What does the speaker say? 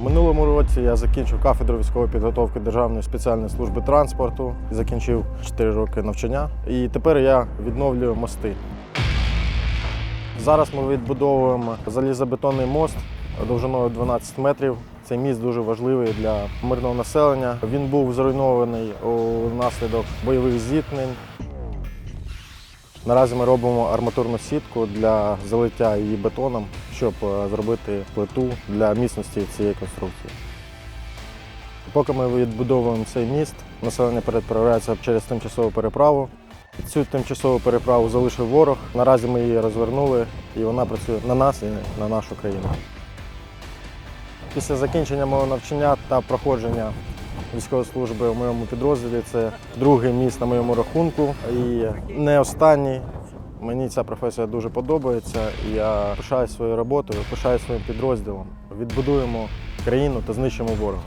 Минулому році я закінчив кафедру військової підготовки Державної спеціальної служби транспорту, закінчив 4 роки навчання. І тепер я відновлюю мости. Зараз ми відбудовуємо залізобетонний мост довжиною 12 метрів. Цей міст дуже важливий для мирного населення. Він був зруйнований унаслідок бойових зіткнень. Наразі ми робимо арматурну сітку для залиття її бетоном, щоб е, зробити плиту для міцності цієї конструкції. Поки ми відбудовуємо цей міст, населення переправляється через тимчасову переправу. Цю тимчасову переправу залишив ворог. Наразі ми її розвернули і вона працює на нас і на нашу країну. Після закінчення мого навчання та проходження військової служби в моєму підрозділі це другий міст на моєму рахунку і не останній. Мені ця професія дуже подобається, я пишаю своєю роботою, пишаю своїм підрозділом. Відбудуємо країну та знищимо ворога.